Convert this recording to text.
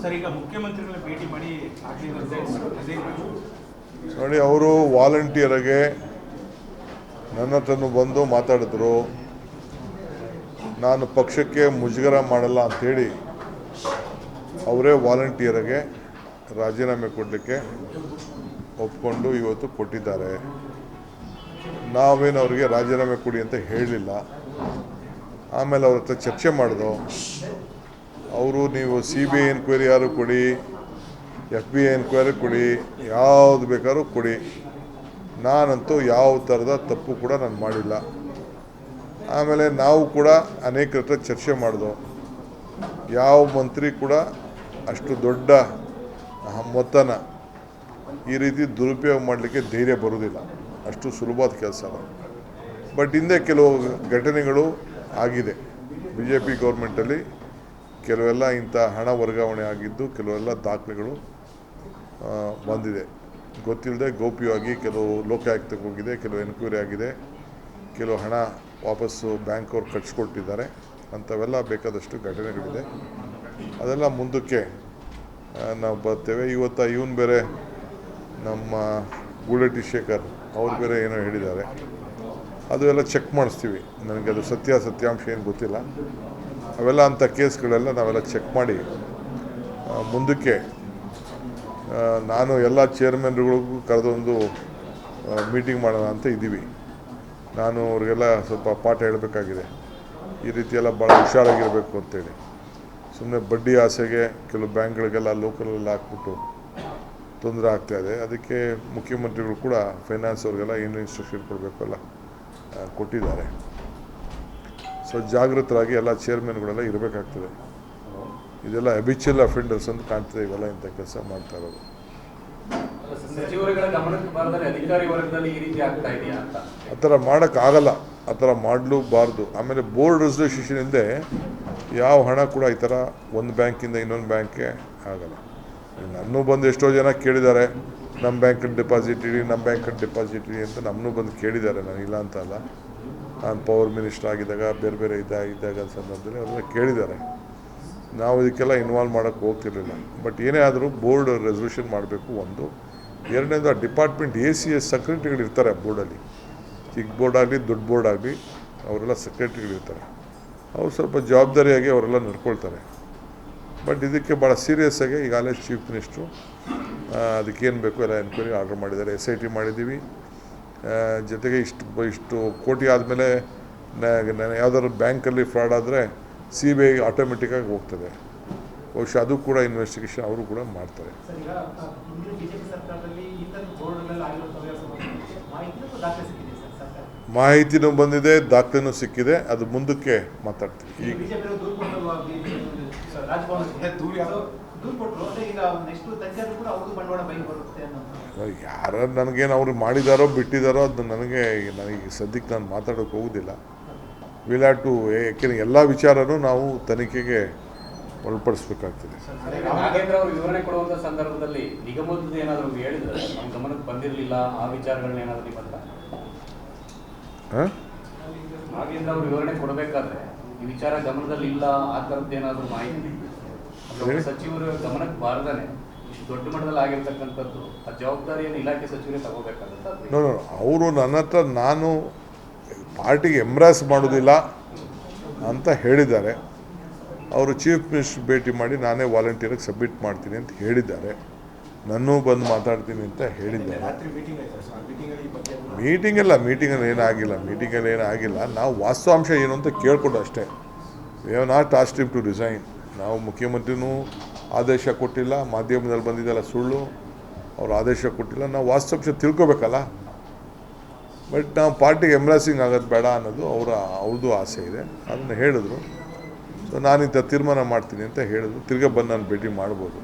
Sir, ಈಗ ಮುಖ್ಯಮಂತ್ರಿಗಳ ನೋಡಿ, ಅವರು ವಾಲಂಟಿಯರಿಗೆ ನನ್ನ ಹತ್ರನು ಬಂದು ಮಾತಾಡಿದ್ರು. ನಾನು ಪಕ್ಷಕ್ಕೆ ಮುಜುಗರ ಮಾಡಲ್ಲ ಅಂಥೇಳಿ ಅವರೇ ವಾಲಂಟಿಯರಿಗೆ ರಾಜೀನಾಮೆ ಕೊಡಲಿಕ್ಕೆ ಒಪ್ಕೊಂಡು ಇವತ್ತು ಕೊಟ್ಟಿದ್ದಾರೆ. ನಾವೇನು ಅವರಿಗೆ ರಾಜೀನಾಮೆ ಕೊಡಿ ಅಂತ ಹೇಳಲಿಲ್ಲ ಆಮೇಲೆ ಅವ್ರ ಹತ್ರ ಚರ್ಚೆ ಮಾಡಿದೋ ಅವರು ನೀವು ಸಿ ಬಿ ಐ ಎನ್ಕ್ವೈರಿ ಯಾರು ಕೊಡಿ ಎಫ್ ಬಿ ಐ ಎನ್ಕ್ವೈರಿ ಕೊಡಿ, ಯಾವುದು ಬೇಕಾದ್ರೂ ಕೊಡಿ. ನಾನಂತೂ ಯಾವ ಥರದ ತಪ್ಪು ಕೂಡ ನಾನು ಮಾಡಿಲ್ಲ. ಆಮೇಲೆ ನಾವು ಕೂಡ ಅನೇಕ ಹತ್ರ ಚರ್ಚೆ ಮಾಡಿದೆವು ಯಾವ ಮಂತ್ರಿ ಕೂಡ ಅಷ್ಟು ದೊಡ್ಡ ಮೊತ್ತನ ಈ ರೀತಿ ದುರುಪಯೋಗ ಮಾಡಲಿಕ್ಕೆ ಧೈರ್ಯ ಬರೋದಿಲ್ಲ ಅಷ್ಟು ಸುಲಭದ ಕೆಲಸ ಬಟ್ ಹಿಂದೆ ಕೆಲವು ಘಟನೆಗಳು ಆಗಿದೆ. ಬಿ ಜೆ ಪಿ ಗೌರ್ಮೆಂಟಲ್ಲಿ ಕೆಲವೆಲ್ಲ ಇಂಥ ಹಣ ವರ್ಗಾವಣೆ ಆಗಿದ್ದು ಕೆಲವೆಲ್ಲ ದಾಖಲೆಗಳು ಬಂದಿದೆ. ಗೊತ್ತಿಲ್ಲದೆ ಗೋಪ್ಯವಾಗಿ ಕೆಲವು ಲೋಕಾಯುಕ್ತಕ್ಕೆ ಹೋಗಿದೆ, ಕೆಲವು ಎನ್ಕ್ವೈರಿ ಆಗಿದೆ. ಕೆಲವು ಹಣ ವಾಪಸ್ಸು ಬ್ಯಾಂಕ್ ಅವ್ರು ಕಟ್ಸ್ಕೊಟ್ಟಿದ್ದಾರೆ. ಅಂಥವೆಲ್ಲ ಬೇಕಾದಷ್ಟು ಘಟನೆಗಳಿದೆ. ಅದೆಲ್ಲ ಮುಂದಕ್ಕೆ ನಾವು ಬರ್ತೇವೆ. ಇವತ್ತು ಇವನು ಬೇರೆ ನಮ್ಮ ಗೂಡಟಿ ಶೇಖರ್ ಅವ್ರು ಬೇರೆ ಏನೋ ಹೇಳಿದ್ದಾರೆ. ಅದು ಎಲ್ಲ ಚೆಕ್ ಮಾಡಿಸ್ತೀವಿ. ನನಗೆ ಅದು ಸತ್ಯ ಸತ್ಯಾಂಶ ಏನು ಗೊತ್ತಿಲ್ಲ. ಅವೆಲ್ಲ ಅಂಥ ಕೇಸ್ಗಳೆಲ್ಲ ನಾವೆಲ್ಲ ಚೆಕ್ ಮಾಡಿ ಮುಂದಕ್ಕೆ ನಾನು ಎಲ್ಲ ಚೇರ್ಮನ್ಗಳಿಗೂ ಕರೆದೊಂದು ಮೀಟಿಂಗ್ ಮಾಡೋಣ ಅಂತ ಇದ್ದೀವಿ. ನಾನು ಅವ್ರಿಗೆಲ್ಲ ಸ್ವಲ್ಪ ಪಾಠ ಹೇಳಬೇಕಾಗಿದೆ. ಈ ರೀತಿ ಎಲ್ಲ ಭಾಳ ಹುಷಾರಾಗಿರಬೇಕು ಅಂತೇಳಿ. ಸುಮ್ಮನೆ ಬಡ್ಡಿ ಆಸೆಗೆ ಕೆಲವು ಬ್ಯಾಂಕ್ಗಳಿಗೆಲ್ಲ ಲೋಕಲಲ್ಲಿ ಹಾಕ್ಬಿಟ್ಟು ತೊಂದರೆ ಆಗ್ತಾಯಿದೆ ಅದಕ್ಕೆ ಮುಖ್ಯಮಂತ್ರಿಗಳು ಕೂಡ ಫೈನಾನ್ಸ್ ಅವ್ರಿಗೆಲ್ಲ ಏನು ಇನ್ಸ್ಟ್ರಕ್ಷನ್ ಕೊಡಬೇಕಲ್ಲ ಕೊಟ್ಟಿದ್ದಾರೆ. ಸೊ ಜಾಗೃತರಾಗಿ ಎಲ್ಲ ಚೇರ್ಮನ್ಗಳೆಲ್ಲ ಇರಬೇಕಾಗ್ತದೆ. ಇದೆಲ್ಲ ಅಬಿಚುಯಲ್ ಅಫೆಂಡರ್ಸ್ ಅಂತ ಕಾಣ್ತದೆ ಇವೆಲ್ಲ ಇಂಥ ಕೆಲಸ ಮಾಡ್ತಾ ಇರೋದು. ಆ ಥರ ಮಾಡೋಕ್ಕಾಗಲ್ಲ. ಆ ಥರ ಮಾಡಲೂಬಾರ್ದು. ಆಮೇಲೆ ಬೋರ್ಡ್ ರೆಸಲ್ಯೂಷನ್ ಹಿಂದೆ ಯಾವ ಹಣ ಕೂಡ ಈ ಥರ ಒಂದು ಬ್ಯಾಂಕಿಂದ ಇನ್ನೊಂದು ಬ್ಯಾಂಕ್ಗೆ ಆಗಲ್ಲ. ನನ್ನೂ ಬಂದು ಎಷ್ಟೋ ಜನ ಕೇಳಿದ್ದಾರೆ ನಮ್ಮ ಬ್ಯಾಂಕಲ್ಲಿ ಡೆಪಾಸಿಟ್ ಇಡಿ ನಮ್ಮ ಬ್ಯಾಂಕಲ್ಲಿ ಡೆಪಾಸಿಟ್ ಇಡಿ ಅಂತ ನಮ್ಮನ್ನೂ ಬಂದು ಕೇಳಿದ್ದಾರೆ. ನಾನು ಇಲ್ಲ ಅಂತ ಅಲ್ಲ. ನಾನು ಪವರ್ ಮಿನಿಸ್ಟರ್ ಆಗಿದ್ದಾಗ ಬೇರೆ ಬೇರೆ ಇದ್ದ ಇದ್ದಾಗ ಸಂದರ್ಭದಲ್ಲಿ ಅವರೆಲ್ಲ ಕೇಳಿದ್ದಾರೆ. ನಾವು ಇದಕ್ಕೆಲ್ಲ ಇನ್ವಾಲ್ವ್ ಮಾಡೋಕ್ಕೆ ಹೋಗ್ತಿರಲಿಲ್ಲ. ಬಟ್ ಏನೇ ಆದರೂ ಬೋರ್ಡ್ ರೆಸಲ್ಯೂಷನ್ ಮಾಡಬೇಕು ಒಂದು. ಎರಡನೇದು ಆ ಡಿಪಾರ್ಟ್ಮೆಂಟ್ ಎ ಸಿ ಎಸ್ ಸೆಕ್ರೆಟರಿಗಳು ಇರ್ತಾರೆ ಬೋರ್ಡಲ್ಲಿ ಚಿಕ್ಕ ಬೋರ್ಡ್ ಆಗಲಿ ದೊಡ್ಡ ಬೋರ್ಡ್ ಆಗಲಿ ಅವರೆಲ್ಲ ಸೆಕ್ರೆಟರಿಗಳಿರ್ತಾರೆ ಅವ್ರು ಸ್ವಲ್ಪ ಜವಾಬ್ದಾರಿಯಾಗಿ ಅವರೆಲ್ಲ ನಡ್ಕೊಳ್ತಾರೆ. ಬಟ್ ಇದಕ್ಕೆ ಭಾಳ ಸೀರಿಯಸ್ ಆಗಿ ಈಗಾಗಲೇ ಚೀಫ್ ಮಿನಿಸ್ಟ್ರು ಅದಕ್ಕೇನು ಬೇಕು ಎಲ್ಲ ಎನ್ಕ್ವೈರಿ ಆರ್ಡರ್ ಮಾಡಿದ್ದಾರೆ. ಎಸ್ ಐ ಟಿ ಮಾಡಿದ್ದೀವಿ. ಆ, ಜೊತೆಗೆ ಇಷ್ಟು ಇಷ್ಟು ಕೋಟಿ ಆದಮೇಲೆ ನಾನು ಯಾವುದಾದ್ರು ಬ್ಯಾಂಕಲ್ಲಿ ಫ್ರಾಡ್ ಆದರೆ ಸಿ ಬಿ ಐ ಆಟೋಮೆಟಿಕ್ಕಾಗಿ ಹೋಗ್ತದೆ. ಬಹುಶಃ ಅದು ಕೂಡ ಇನ್ವೆಸ್ಟಿಗೇಷನ್ ಅವರು ಕೂಡ ಮಾಡ್ತಾರೆ. ಮಾಹಿತಿನೂ ಬಂದಿದೆ ದಾಖಲೆನೂ ಸಿಕ್ಕಿದೆ. ಅದು ಮುಂದಕ್ಕೆ ಮಾತಾಡ್ತೀವಿ. ಈಗ ಯಾರು ನನಗೇನು ಅವ್ರು ಮಾಡಿದಾರೋ ಬಿಟ್ಟಿದಾರೋ ಅದು ನನಗೆ ನನಗೆ ಸದ್ಯಕ್ಕೆ ನಾನು ಮಾತಾಡೋಕೆ ಹೋಗೋದಿಲ್ಲ. ವಿಲ್ ಹ್ಯಾವ್ ಟು ಯಾಕೆಂದ್ರೆ ಎಲ್ಲ ವಿಚಾರನೂ ನಾವು ತನಿಖೆಗೆ ಒಳಪಡಿಸ್ಬೇಕಾಗ್ತದೆ. ನಾಗೇಂದ್ರ ಅವರು ವಿವರಣೆ ಕೊಡುವಂತ ಸಂದರ್ಭದಲ್ಲಿ ನಿಗಮದ ಏನಾದರೂ ಹೇಳಿದ್ರೆ? ನಮ್ಮ ಗಮನಕ್ಕೆ ಬಂದಿರಲಿಲ್ಲ ಆ ವಿಚಾರಗಳನ್ನ ಏನಾದರೂ ನಿಮ್ಮ ಹತ್ರ? ಹಾಂ? ನಾಗೇಂದ್ರ ಅವರು ವಿವರಣೆ ಕೊಡಬೇಕಾದ್ರೆ ಈ ವಿಚಾರ ಗಮನದಲ್ಲಿ ಇಲ್ಲ ಆ ಥರದ್ದು ಏನಾದರೂ ಮಾಹಿತಿ ಸಚಿವರು ಗಮನಕ್ಕೆ ಬಾರದಾನೆ. ದೊಡ್ಡ ಮಟ್ಟದಲ್ಲಿ ಆಗಿರ್ತಕ್ಕಂಥದ್ದು ಆ ಜವಾಬ್ದಾರಿಯನ್ನು ಇಲಾಖೆ ಸಚಿವರೇ ತಗೋಬೇಕಾಗುತ್ತೆ ನೋ ನೋ ಅವರು ನನ್ನ ಹತ್ರ ನಾನು ಪಾರ್ಟಿಗೆ ಎಂಬ್ರಾಸ್ ಮಾಡೋದಿಲ್ಲ ಅಂತ ಹೇಳಿದ್ದಾರೆ. ಅವರು ಚೀಫ್ ಮಿನಿಸ್ಟರ್ ಭೇಟಿ ಮಾಡಿ ನಾನೇ ವಾಲಂಟಿಯರಿಗೆ ಸಬ್ಮಿಟ್ ಮಾಡ್ತೀನಿ ಅಂತ ಹೇಳಿದ್ದಾರೆ. ನನ್ನೂ ಬಂದು ಮಾತಾಡ್ತೀನಿ ಅಂತ ಹೇಳಿದ್ದಾರೆ. ರಾತ್ರಿ ಮೀಟಿಂಗ್ ಇಲ್ಲ ಏನೂ ಮೀಟಿಂಗಲ್ಲಿ ಏನಾಗಿಲ್ಲ ಮೀಟಿಂಗಲ್ಲಿ ಏನಾಗಿಲ್ಲ. ನಾವು ವಾಸ್ತವಾಂಶ ಏನು ಅಂತ ಕೇಳ್ಕೊಂಡು ಅಷ್ಟೇ. We have not asked to resign ನಾವು ಮುಖ್ಯಮಂತ್ರಿನೂ ಆದೇಶ ಕೊಟ್ಟಿಲ್ಲ, ಮಾಧ್ಯಮದಲ್ಲಿ ಬಂದಿದ್ದೆಲ್ಲ ಸುಳ್ಳು. ಅವರು ಆದೇಶ ಕೊಟ್ಟಿಲ್ಲ, ನಾವು ವಾಸ್ತವಾಂಶ ತಿಳ್ಕೊಬೇಕಲ್ಲ. ಬಟ್ ನಾವು ಪಾರ್ಟಿಗೆ ಎಂಬ್ರಾಸಿಂಗ್ ಆಗೋದು ಬೇಡ ಅನ್ನೋದು ಅವರ, ಅವ್ರದ್ದು ಆಸೆ ಇದೆ. ಅದನ್ನು ಹೇಳಿದ್ರು. ಸೊ ನಾನಿಂಥ ತೀರ್ಮಾನ ಮಾಡ್ತೀನಿ ಅಂತ ಹೇಳಿದ್ರು. ತಿರ್ಗಾ ಬಂದು ನಾನು ಭೇಟಿ ಮಾಡ್ಬೋದು.